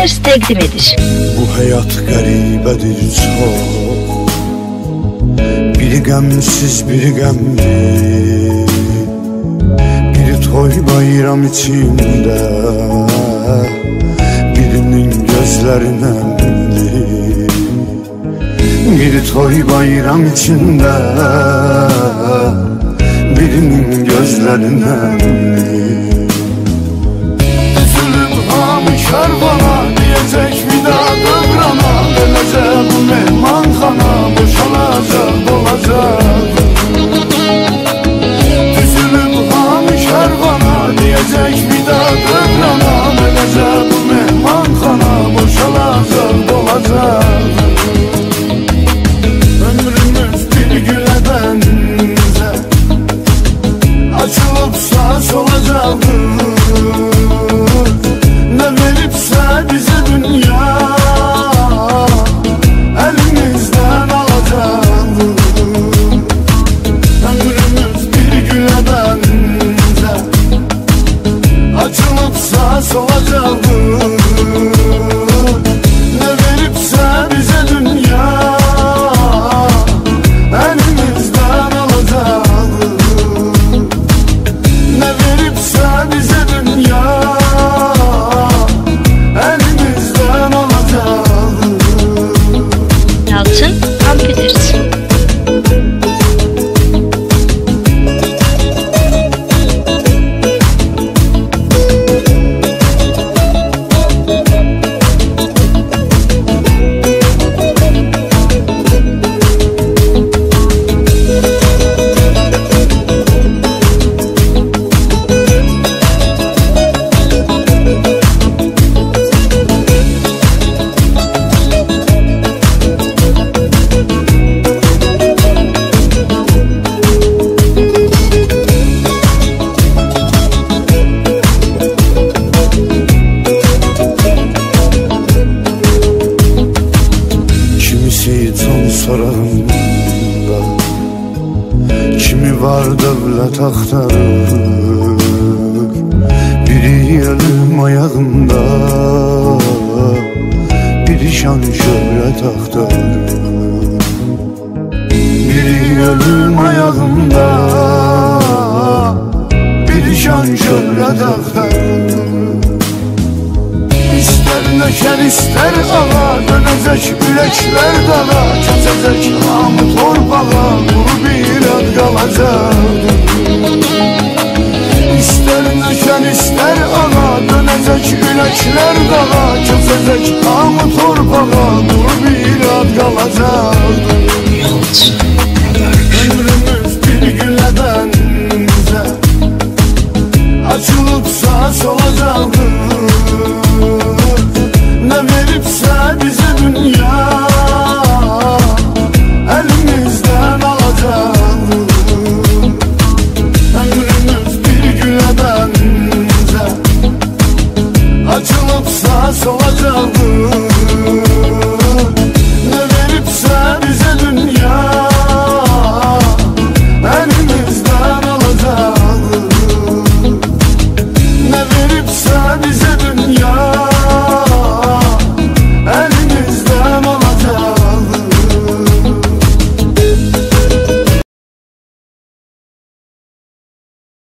Computers təqdim edir. Bu həyat qəribədir çox Biri qəmsiz, biri qəmli Biri toy bayram içində Birinin gözləri nəmli Biri toy bayram içində Birinin gözləri nəmli Açılıpsa sorağında Kimi var devlet aktarır Biri ölüm ayağında Biri şan şöhret aktarır Biri ölüm ayağında Biri şan şöhret aktarır döker ister ala Dönecek bilekler dala. Kesecek namı torbağa Kuru bir ad kalacak. İster döker ister ala Dönecek bilekler dala. Kesecek namı torbağa Kuru bir ad kalacak. Ömrümüz bir güleden bize Açılıp sağa sola Soğup sağa sola çaldım